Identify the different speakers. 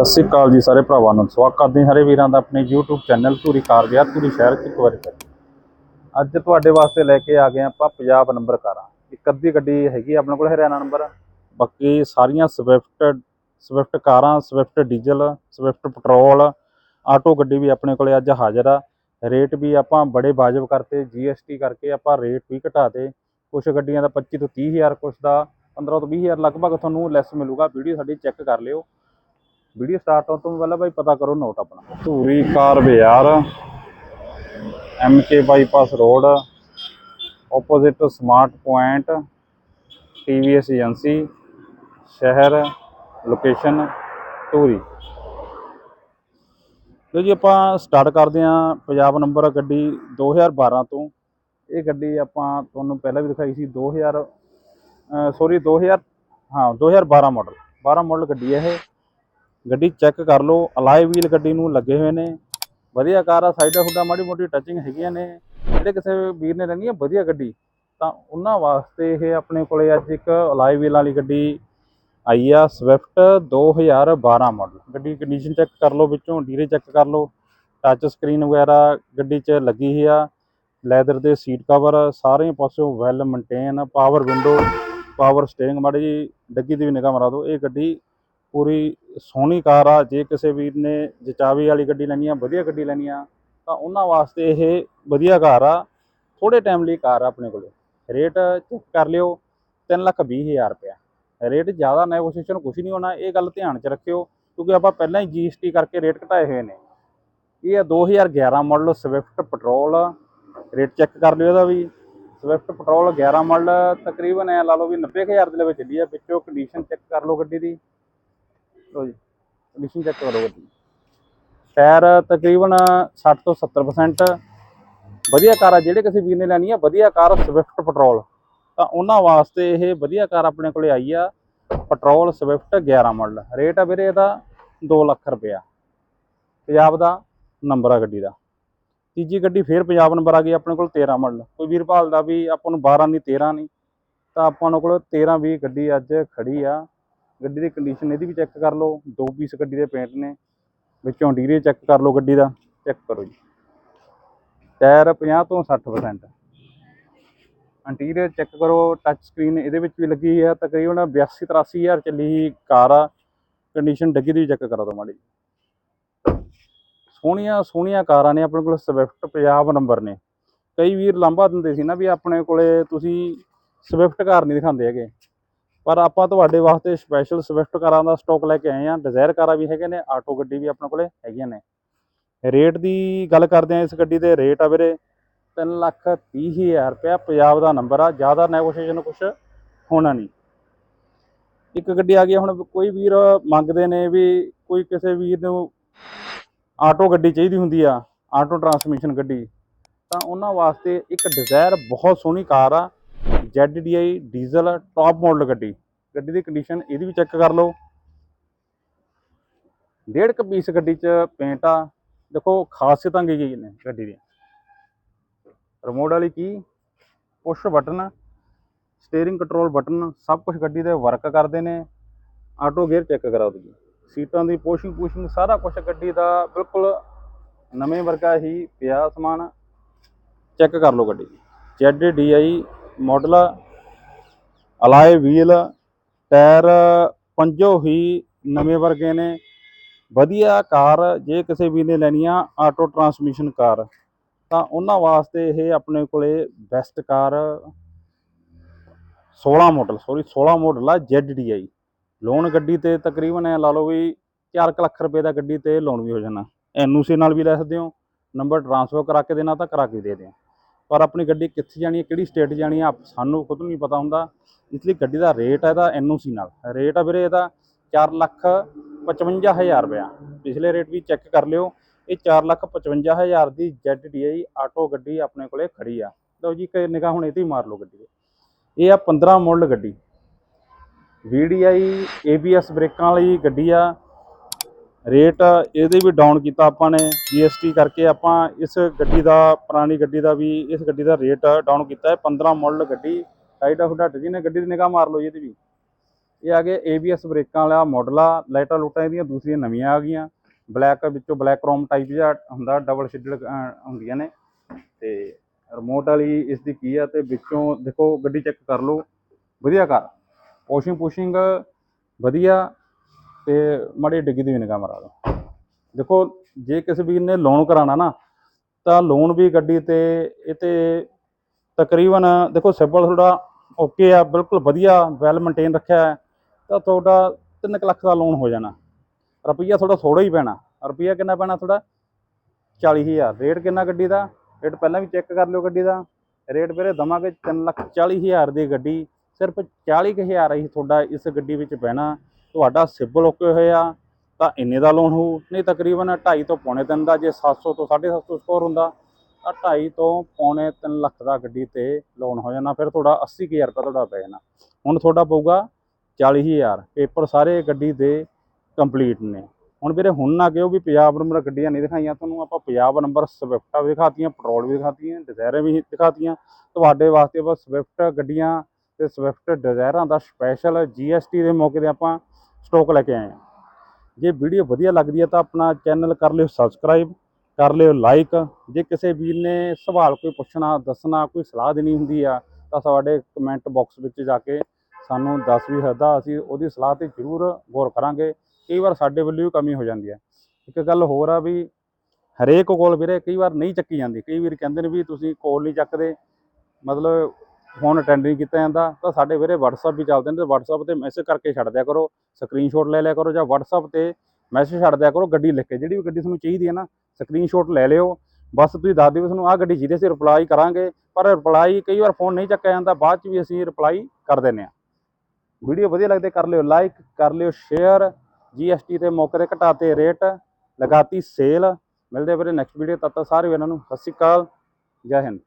Speaker 1: ਸਤਿ ਸ੍ਰੀ ਅਕਾਲ ਜੀ ਸਾਰੇ ਭਰਾਵਾਂ ਨੂੰ। ਸਵਾਗਤ ਕਰਦੇ ਹਾਂ ਸਾਰੇ ਵੀਰਾਂ ਦਾ ਆਪਣੇ YouTube ਚੈਨਲ ਧੂਰੀ ਕਾਰ ਗਿਆ ਧੂਰੀ ਸ਼ਹਿਰ ਚ ਇੱਕ ਵਾਰੀ ਫਿਰ। ਅੱਜ ਤੁਹਾਡੇ ਵਾਸਤੇ ਲੈ ਕੇ ਆ ਗਏ ਆਪਾਂ ਪੰਜਾਬ ਨੰਬਰ ਕਾਰਾਂ। ਇੱਕ ਅੱਧੀ ਗੱਡੀ ਹੈਗੀ ਆਪਣੇ ਕੋਲ ਹਰਿਆਣਾ ਨੰਬਰ। ਬਾਕੀ ਸਾਰੀਆਂ ਸਵਿਫਟ ਸਵਿਫਟ ਕਾਰਾਂ Swift diesel Swift petrol, auto ਗੱਡੀ ਵੀ ਆਪਣੇ ਕੋਲੇ ਅੱਜ ਹਾਜ਼ਰ ਆ। ਰੇਟ ਵੀ ਆਪਾਂ ਬੜੇ ਵਾਜਬ ਕਰਤੇ GST ਕਰਕੇ ਆਪਾਂ ਰੇਟ ਵੀ ਘਟਾਤੇ ਕੁਝ ਗੱਡੀਆਂ ਦਾ 25 ਤੋਂ 30 ਹਜ਼ਾਰ ਕੁਝ ਦਾ 15 ਤੋਂ 20 ਹਜ਼ਾਰ ਲਗਭਗ ਤੁਹਾਨੂੰ ਲੈਸ ਮਿਲੂਗਾ। ਵੀਡੀਓ ਸਾਡੀ ਚੈੱਕ ਕਰ ਲਿਓ। ਵੀਡੀਓ ਸਟਾਰਟ ਹੋਣ ਤੋਂ ਪਹਿਲਾਂ ਭਾਈ ਪਤਾ ਕਰੋ ਨੋਟ ਆਪਣਾ। ਧੂਰੀ ਕਾਰ ਬਾਜ਼ਾਰ MK bypass road opposite smart point TVS agency, ਸ਼ਹਿਰ ਲੋਕੇਸ਼ਨ ਧੂਰੀ। ਲੋ ਜੀ ਆਪਾਂ ਸਟਾਰਟ ਕਰਦੇ ਹਾਂ ਪੰਜਾਬ ਨੰਬਰ ਗੱਡੀ 2012 ਤੋਂ। ਇਹ ਗੱਡੀ ਆਪਾਂ ਤੁਹਾਨੂੰ ਪਹਿਲਾਂ ਵੀ ਦਿਖਾਈ ਸੀ 2000 ਸੌਰੀ 2000 ਹਾਂ 2012 ਮਾਡਲ 12 ਮਾਡਲ ਗੱਡੀ ਹੈ ਇਹ। ਗੱਡੀ ਚੈੱਕ ਕਰ ਲਓ ਅਲਾਈ ਵੀਲ ਗੱਡੀ ਨੂੰ ਲੱਗੇ ਹੋਏ ਨੇ। ਵਧੀਆ ਕਾਰ ਆ ਸਾਈਡਾਂ ਸੁੱਡਾ ਮਾੜੀ ਮੋਟੀ ਟੱਚਿੰਗ ਹੈਗੀਆਂ ਨੇ। ਜਿਹੜੇ ਕਿਸੇ ਵੀਰ ਨੇ ਲੈਣੀ ਹੈ ਵਧੀਆ ਗੱਡੀ। ਤਾਂ ਉਹਨਾਂ ਵਾਸਤੇ ਇਹ ਆਪਣੇ ਕੋਲੇ ਅੱਜ ਇੱਕ ਅਲਾਈ ਵੀਲ ਵਾਲੀ ਗੱਡੀ ਆਈ ਆ ਸਵਿਫਟ 2012 ਮਾਡਲ ਗੱਡੀ ਕੰਡੀਸ਼ਨ ਚੈੱਕ ਕਰ ਲਓ ਵਿੱਚੋਂ ਡੀਰੇ ਚੈੱਕ ਕਰ ਲਓ। ਟੱਚ ਸਕਰੀਨ ਵਗੈਰਾ ਗੱਡੀ 'ਚ ਲੱਗੀ ਹੀ ਆ। ਲੈਦਰ ਦੇ ਸੀਟ ਕਵਰ ਸਾਰੇ ਪਾਸਿਓਂ well maintain power window power steering ਮਾੜੀ ਜੀ ਡੱਗੀ ਦੀ ਵੀ ਨਿਗਾਹ ਮਾਰਾ ਦਿਓ। ਇਹ ਗੱਡੀ ਪੂਰੀ ਸੋਹਣੀ ਕਾਰ ਆ, ਜੇ ਕਿਸੇ ਵੀਰ ਨੇ ਜਚਾਵੇ ਵਾਲੀ ਗੱਡੀ ਲੈਣੀ ਆ, ਵਧੀਆ ਗੱਡੀ ਲੈਣੀ ਆ, ਤਾਂ ਉਹਨਾਂ ਵਾਸਤੇ ਇਹ ਵਧੀਆ ਕਾਰ ਆ। ਥੋੜੇ ਟਾਈਮ ਲਈ ਕਾਰ ਆ ਆਪਣੇ ਕੋਲੇ। ਰੇਟ ਚੈੱਕ ਕਰ ਲਿਓ, ਤਿੰਨ ਲੱਖ ਵੀਹ ਹਜ਼ਾਰ ਰੁਪਇਆ। ਰੇਟ ਜ਼ਿਆਦਾ ਨੈਗੋਸ਼ੀਏਸ਼ਨ ਕੁਝ ਨਹੀਂ ਹੋਣਾ, ਇਹ ਗੱਲ ਧਿਆਨ 'ਚ ਰੱਖਿਓ, ਕਿਉਂਕਿ ਆਪਾਂ ਪਹਿਲਾਂ ਹੀ GST ਕਰਕੇ ਰੇਟ ਘਟਾਏ ਹੋਏ ਨੇ। ਇਹ ਆ 2011 model Swift petrol rate check ਕਰ ਲਿਓ ਇਹਦਾ ਵੀ। ਸਵਿਫਟ ਪੈਟਰੋਲ 11 ਮਾਡਲ ਤਕਰੀਬਨ ਐ ਲਾ ਲਓ ਵੀ 90000 ਦੇ ਵਿੱਚ ਚੱਲੀ ਆ। ਵਿੱਚੋਂ ਕੰਡੀਸ਼ਨ ਚੈੱਕ ਕਰ ਲਓ ਗੱਡੀ ਦੀ। ਲਓ ਜੀ ਕੰਡੀਸ਼ਨ ਚੈੱਕ ਕਰੋ ਗੱਡੀ। ਟਾਇਰ ਤਕਰੀਬਨ 60 ਤੋਂ 70% ਵਧੀਆ ਕਾਰ ਆ, ਜਿਹੜੇ ਕਿਸੇ ਵੀਰ ਨੇ ਲੈਣੀ ਆ, ਵਧੀਆ ਕਾਰ ਸਵਿਫਟ ਪੈਟਰੋਲ ਤਾਂ ਉਹਨਾਂ ਵਾਸਤੇ ਇਹ ਵਧੀਆ ਕਾਰ ਆਪਣੇ ਕੋਲੇ ਆਈ ਆ ਪੈਟਰੋਲ ਸਵਿਫਟ 11 ਮਾਡਲ ਰੇਟ ਆ ਵੀਰੇ ਇਹਦਾ 2 ਲੱਖ ਰੁਪਇਆ। ਪੰਜਾਬ ਦਾ ਨੰਬਰ ਆ ਗੱਡੀ ਦਾ। ਤੀਜੀ ਗੱਡੀ ਫੇਰ ਪੰਜਾਬ ਨੰਬਰ ਆ ਗਈ, ਆਪਣੇ ਕੋਲ 13 ਮਾਡਲ ਕੋਈ ਵੀਰ ਭਾਲਦਾ ਵੀ ਆਪਾਂ ਨੂੰ 12 ਨਹੀਂ 13 ਨਹੀਂ ਤਾਂ ਆਪਾਂ ਨੂੰ ਕੋਲ 13 20 ਗੱਡੀ ਅੱਜ ਖੜੀ ਆ। ਗੱਡੀ ਦੀ ਕੰਡੀਸ਼ਨ ਇਹਦੀ ਵੀ ਚੈੱਕ ਕਰ ਲਓ, ਦੋ ਪੀਸ ਗੱਡੀ ਦੇ ਪੇਂਟ ਨੇ, ਵਿੱਚੋਂ ਡੀਰੇ ਚੈੱਕ ਕਰ ਲਓ ਗੱਡੀ ਦਾ ਚੈੱਕ ਕਰੋ ਜੀ। ਟਾਇਰ 50 ਤੋਂ 60% ਇੰਟੀਰੀਅਰ ਚੈੱਕ ਕਰੋ ਟੱਚ ਸਕਰੀਨ ਇਹਦੇ ਵਿੱਚ ਵੀ ਲੱਗੀ ਹੈ ਤਕਰੀਬਨ 82 83000 ਚੱਲੀ ਕਾਰ ਆ। ਕੰਡੀਸ਼ਨ ਡੱਗੀ ਦੀ ਵੀ ਚੈੱਕ ਕਰਾ ਦਿਓ ਮਾੜੀ ਸੋਹਣੀਆਂ ਸੋਹਣੀਆਂ ਕਾਰਾਂ ਨੇ, ਆਪਣੇ ਕੋਲ ਸਵਿਫਟ ਪੰਜਾਬ ਨੰਬਰ ਨੇ। ਕਈ ਵੀਰ ਲਾਂਭਾ ਦਿੰਦੇ ਸੀ ਨਾ ਵੀ ਆਪਣੇ ਕੋਲੇ ਤੁਸੀਂ ਸਵਿਫਟ ਕਾਰ ਨਹੀਂ ਦਿਖਾਉਂਦੇ ਹੈਗੇ। ਪਰ ਆਪਾਂ ਤੁਹਾਡੇ ਵਾਸਤੇ ਸਪੈਸ਼ਲ ਸਵਿਫਟ ਕਾਰਾਂ ਦਾ ਸਟਾਕ ਲੈ ਕੇ ਆਏ ਆ ਡਿਜ਼ਾਇਰ ਕਾਰਾਂ ਵੀ ਹੈਗੇ ਨੇ ਆਟੋ ਗੱਡੀ ਵੀ ਆਪਣੇ ਕੋਲੇ ਹੈਗੀਆਂ ਨੇ। ਰੇਟ ਦੀ ਗੱਲ ਕਰਦੇ ਆ ਇਸ ਗੱਡੀ ਦੇ ਰੇਟ ਆ ਵੀਰੇ, ਤਿੰਨ ਲੱਖ ਤੀਹ ਹਜ਼ਾਰ ਰੁਪਇਆ। ਪੰਜਾਬ ਦਾ ਨੰਬਰ ਆ, ਜ਼ਿਆਦਾ ਨੈਗੋਸ਼ੀਏਸ਼ਨ ਕੁਛ ਹੋਣਾ ਨਹੀਂ। ਇੱਕ ਗੱਡੀ ਆ ਗਈ, ਹੁਣ ਕੋਈ ਵੀਰ ਮੰਗਦੇ ਨੇ ਵੀ ਕੋਈ ਕਿਸੇ ਵੀਰ ਨੂੰ ਆਟੋ ਗੱਡੀ ਚਾਹੀਦੀ ਹੁੰਦੀ ਆ ਆਟੋ ਟਰਾਂਸਮਿਸ਼ਨ ਗੱਡੀ, ਤਾਂ ਉਹਨਾਂ ਵਾਸਤੇ ਇੱਕ ਡਿਜ਼ਾਇਰ ਬਹੁਤ ਸੋਹਣੀ ਕਾਰ ਆ। ZDI ਡੀਜ਼ਲ ਟਾਪ ਮਾਡਲ ਗੱਡੀ। ਗੱਡੀ ਦੀ ਕੰਡੀਸ਼ਨ ਇਹਦੀ ਵੀ ਚੈੱਕ ਕਰ ਲਓ। ਡੇਢ ਕੁ ਪੀਸ ਗੱਡੀ 'ਚ ਪੇਂਟ ਆ। ਦੇਖੋ, ਖਾਸੀਅਤਾਂ ਕੀ ਕੀ ਨੇ ਗੱਡੀ ਦੀਆਂ ਰਿਮੋਟ ਵਾਲੀ key? Push button steering control button ਸਭ ਕੁਝ ਗੱਡੀ ਦੇ ਵਰਕ ਕਰਦੇ ਨੇ। ਆਟੋ ਗੇਅਰ ਚੈੱਕ ਕਰਾਓ ਤੁਸੀਂ। ਸੀਟਾਂ ਦੀ ਪੋਸ਼ਿੰਗ ਪੂਸ਼ਿੰਗ ਸਾਰਾ ਕੁਝ ਗੱਡੀ ਦਾ ਬਿਲਕੁਲ ਨਵੇਂ ਵਰਗਾ ਹੀ ਪਿਆ ਸਮਾਨ। ਚੈੱਕ ਕਰ ਲਓ ਗੱਡੀ। ZDI model alloy wheel, tyre ਪੰਜੋ ਹੀ ਨਵੇਂ ਵਰਗੇ ਨੇ। ਵਧੀਆ ਕਾਰ, ਜੇ ਕਿਸੇ ਵੀ ਨੇ ਲੈਣੀ ਆ ਆਟੋ ਟਰਾਂਸਮਿਸ਼ਨ ਕਾਰ, ਤਾਂ ਉਹਨਾਂ ਵਾਸਤੇ ਇਹ ਆਪਣੇ ਕੋਲੇ best car 16 model sorry 16 model ਆ ZDI ਲੋਨ ਗੱਡੀ ਤੇ ਤਕਰੀਬਨ ਐ ਲਾ ਲਓ ਵੀ 4 ਲੱਖ ਰੁਪਏ ਦਾ ਗੱਡੀ ਤੇ ਲੋਨ ਵੀ ਹੋ ਜਾਣਾ। ਐਨਓਸੀ ਨਾਲ ਵੀ ਲੈ ਸਕਦੇ ਹੋ। ਨੰਬਰ ਟ੍ਰਾਂਸਫਰ ਕਰਾ ਕੇ ਦੇਣਾ ਤਾਂ ਕਰਾ ਕੇ ਦੇ ਦਿਆਂ ਪਰ ਆਪਣੀ ਗੱਡੀ ਕਿੱਥੇ ਜਾਣੀ ਹੈ, ਕਿਹੜੀ ਸਟੇਟ ਜਾਣੀ ਹੈ, ਆਪ- ਸਾਨੂੰ ਖੁਦ ਨਹੀਂ ਪਤਾ ਹੁੰਦਾ। ਇਸ ਲਈ ਗੱਡੀ ਦਾ ਰੇਟ ਹੈ ਇਹਦਾ ਐਨਓਸੀ ਨਾਲ। ਰੇਟ ਆ ਵੀਰੇ ਇਹਦਾ 4 ਲੱਖ 55000 ਰੁਪਇਆ। ਪਿਛਲੇ ਰੇਟ ਵੀ ਚੈੱਕ ਕਰ ਲਿਓ, ਇਹ 4 ਲੱਖ 55000 ਦੀ ZDI ਆਟੋ ਗੱਡੀ ਆਪਣੇ ਕੋਲੇ ਖੜੀ ਆ। ਲਓ ਜੀ, ਇੱਕ ਨਿਗਾਹ ਹੁਣ ਇਹ ਤੇ ਹੀ ਮਾਰ ਲਓ ਗੱਡੀ ਦੇ ਇਹ ਆ 15 ਮੁੱਲ ਗੱਡੀ। VDI ABS ਬ੍ਰੇਕਾਂ ਵਾਲੀ ਗੱਡੀ ਆ। ਰੇਟ ਇਹਦੇ ਵੀ ਡਾਊਨ ਕੀਤਾ ਆਪਾਂ ਨੇ GST ਕਰਕੇ ਆਪਾਂ ਇਸ ਗੱਡੀ ਦਾ, ਪੁਰਾਣੀ ਗੱਡੀ ਦਾ ਵੀ, ਇਸ ਗੱਡੀ ਦਾ ਰੇਟ ਡਾਊਨ ਕੀਤਾ ਹੈ 15 ਮਾਡਲ ਗੱਡੀ, ਟਾਈਟ ਆਫ ਡੱਟ ਜੀ ਨੇ ਗੱਡੀ ਦੀ ਨਿਗਾਹ ਮਾਰ ਲਓ ਜੀ ਇਹਦੀ ਵੀ। ਇਹ ਆ ਗਏ ABS ਬ੍ਰੇਕਾਂ ਵਾਲਾ ਮਾਡਲ ਆ, ਲਾਈਟਾਂ ਲੂਟਾਂ ਇਹਦੀਆਂ ਦੂਸਰੀਆਂ ਨਵੀਆਂ ਆ ਗਈਆਂ ਬਲੈਕ ਵਿੱਚੋਂ ਬਲੈਕ ਕ੍ਰੋਮ ਟਾਈਪ ਜਿਹਾ ਹੁੰਦਾ ਡਬਲ ਸ਼ੇਡਡ ਹੁੰਦੀਆਂ ਨੇ। ਤੇ ਰਿਮੋਟ ਵਾਲੀ ਇਸ ਦੀ ਕੀ ਆ ਤੇ ਵਿੱਚੋਂ ਦੇਖੋ ਗੱਡੀ ਚੈੱਕ ਕਰ ਲਓ, ਵਧੀਆ ਕਾਰ। ਪੋਸ਼ਿੰਗ ਪੋਸ਼ਿੰਗ ਵਧੀਆ। ਤੇ ਮਾੜੀ ਡਿੱਗੀ ਦੀ ਵੀ ਨਿਗਾਹ ਮਾਰਾ ਲਓ। ਦੇਖੋ, ਜੇ ਕਿਸੇ ਵੀਰ ਨੇ ਲੋਨ ਕਰਾਣਾ ਨਾ, ਤਾਂ ਲੋਨ ਵੀ ਗੱਡੀ ਤੇ, ਇਹ ਤੇ ਤਕਰੀਬਨ ਦੇਖੋ ਸਿਬਲ ਥੋੜਾ ਓਕੇ ਆ, ਬਿਲਕੁਲ ਵਧੀਆ ਵੈਲ ਮੇਨਟੇਨ ਰੱਖਿਆ ਹੈ, ਤਾਂ ਤੁਹਾਡਾ 3 ਲੱਖ ਦਾ ਲੋਨ ਹੋ ਜਾਣਾ। ਰੁਪਈਆ ਤੁਹਾਡਾ ਥੋੜਾ ਹੀ ਪੈਣਾ। ਰੁਪਈਆ ਕਿੰਨਾ ਪੈਣਾ ਥੋੜਾ 40000 ਰੇਟ ਕਿੰਨਾ ਗੱਡੀ ਦਾ? ਰੇਟ ਪਹਿਲਾਂ ਵੀ ਚੈੱਕ ਕਰ ਲਿਓ ਗੱਡੀ ਦਾ। ਰੇਟ ਵੀਰੇ ਦਵਾਂਗੇ 3 ਲੱਖ 40000 ਦੀ ਗੱਡੀ। ਸਿਰਫ 40000 ਹੀ ਤੁਹਾਡਾ ਇਸ ਗੱਡੀ ਵਿੱਚ ਪੈਣਾ। ਤੁਹਾਡਾ ਸਿਬਲ ਓਕੇ ਹੋਇਆ, ਤਾਂ ਇੰਨੇ ਦਾ ਲੋਨ ਹੋਊ, ਨਹੀਂ ਤਕਰੀਬਨ 2.5 ਤੋਂ ਪੌਣੇ 3 ਦਾ, ਜੇ 700 ਤੋਂ 750 ਸਕੋਰ ਹੁੰਦਾ, ਤਾਂ 2.5 ਤੋਂ ਪੌਣੇ 3 ਲੱਖ ਦਾ ਗੱਡੀ ਤੇ ਲੋਨ ਹੋ ਜਾਣਾ ਫਿਰ ਤੁਹਾਡਾ 80000 ਰੁਪਏ ਤੁਹਾਡਾ ਪੈ ਜਾਣਾ। ਹੁਣ ਤੁਹਾਡਾ ਪਊਗਾ 40000 ਪੇਪਰ ਸਾਰੇ ਗੱਡੀ ਦੇ ਕੰਪਲੀਟ ਨੇ। ਹੁਣ ਵੀਰੇ ਹੁਣ ਨਾ ਕਿਹੋ ਵੀ ਪੰਜਾਬ ਨੰਬਰ ਗੱਡੀਆਂ ਨਹੀਂ ਦਿਖਾਈਆਂ ਤੁਹਾਨੂੰ, ਆਪਾਂ ਪੰਜਾਬ ਨੰਬਰ ਸਵਿਫਟਾਂ ਵੀ ਦਿਖਾਤੀਆਂ ਪੈਟਰੋਲ ਵੀ ਦਿਖਾਤੀਆਂ ਡਿਜ਼ਾਇਰਾਂ ਵੀ ਦਿਖਾਤੀਆਂ। ਤੁਹਾਡੇ ਵਾਸਤੇ ਬਸ ਸਵਿਫਟ ਗੱਡੀਆਂ ਤੇ ਸਵਿਫਟ ਡਿਜ਼ਾਇਰਾਂ ਦਾ ਸਪੈਸ਼ਲ GST ਦੇ ਮੌਕੇ ਤੇ ਆਪਾਂ ਸਟਾਕ ਲੈ ਕੇ ਆਏ ਹਾਂ ਜੇ ਵੀਡੀਓ ਵਧੀਆ ਲੱਗਦੀ ਹੈ ਤਾਂ ਆਪਣਾ ਚੈਨਲ ਕਰ ਲਿਓ ਸਬਸਕ੍ਰਾਈਬ ਕਰ ਲਿਓ ਲਾਈਕ ਜੇ ਕਿਸੇ ਵੀਰ ਨੇ ਸਵਾਲ ਕੋਈ ਪੁੱਛਣਾ, ਦੱਸਣਾ, ਕੋਈ ਸਲਾਹ ਦੇਣੀ ਹੁੰਦੀ ਆ, ਤਾਂ ਸਾਡੇ ਕਮੈਂਟ ਬਾਕਸ ਵਿੱਚ ਜਾ ਕੇ ਸਾਨੂੰ ਦੱਸ ਵੀ ਸਕਦਾ, ਅਸੀਂ ਉਹਦੀ ਸਲਾਹ ਤੇ ਜ਼ਰੂਰ ਗੌਰ ਕਰਾਂਗੇ। ਕਈ ਵਾਰ ਸਾਡੇ ਵੱਲੋਂ ਵੀ ਕਮੀ ਹੋ ਜਾਂਦੀ ਹੈ ਇੱਕ ਗੱਲ ਹੋਰ ਆ ਵੀ ਹਰੇਕ ਕੋਲ ਵੀਰੇ ਕਈ ਵਾਰ ਨਹੀਂ ਚੱਕੀ ਜਾਂਦੀ। ਕਈ ਵੀਰ ਕਹਿੰਦੇ ਨੇ ਵੀ ਤੁਸੀਂ ਕੋਲ ਨਹੀਂ ਚੱਕਦੇ। ਮਤਲਬ ਫੋਨ ਅਟੈਂਡ ਨਹੀਂ ਕੀਤਾ ਜਾਂਦਾ, ਤਾਂ ਸਾਡੇ ਵੀਰੇ WhatsApp ਵੀ ਚੱਲਦੇ ਨੇ, ਤੇ WhatsApp ਤੇ ਮੈਸੇਜ ਕਰਕੇ ਛੱਡ ਦਿਆ ਕਰੋ ਸਕਰੀਨਸ਼ਾਟ ਲੈ ਲਿਆ ਕਰੋ ਜਾਂ WhatsApp ਤੇ ਮੈਸੇਜ ਛੱਡ ਦਿਆ ਕਰੋ ਗੱਡੀ ਲਿਖ ਕੇ, ਜਿਹੜੀ ਵੀ ਗੱਡੀ ਤੁਹਾਨੂੰ ਚਾਹੀਦੀ ਹੈ ਨਾ ਸਕਰੀਨਸ਼ਾਟ ਲੈ ਲਿਓ। ਬਸ ਤੁਸੀਂ ਦੱਸ ਦਿਓ ਵੀ ਤੁਹਾਨੂੰ ਆਹ ਗੱਡੀ ਜਿਹਦੇ ਅਸੀਂ ਰਿਪਲਾਈ ਕਰਾਂਗੇ, ਪਰ ਰਿਪਲਾਈ ਕਈ ਵਾਰ ਫੋਨ ਨਹੀਂ ਚੱਕਿਆ ਜਾਂਦਾ, ਬਾਅਦ ਚ ਵੀ ਅਸੀਂ ਰਿਪਲਾਈ ਕਰ ਦਿੰਦੇ ਹਾਂ। ਵੀਡੀਓ ਵਧੀਆ ਲੱਗਦੇ ਕਰ ਲਿਓ ਲਾਈਕ ਕਰ ਲਿਓ ਸ਼ੇਅਰ GST ਤੇ ਮੌਕੇ ਤੇ ਘਟਾਤੇ ਰੇਟ ਲਗਾਤੀ ਸੇਲ ਮਿਲਦੇ ਵੀਰੇ ਨੈਕਸਟ ਵੀਡੀਓ ਤਦ ਤੱਕ ਸਾਰੇ ਇਹਨਾਂ ਨੂੰ ਸਤਿ ਸ਼੍ਰੀ ਅਕਾਲ, ਜੈ ਹਿੰਦ।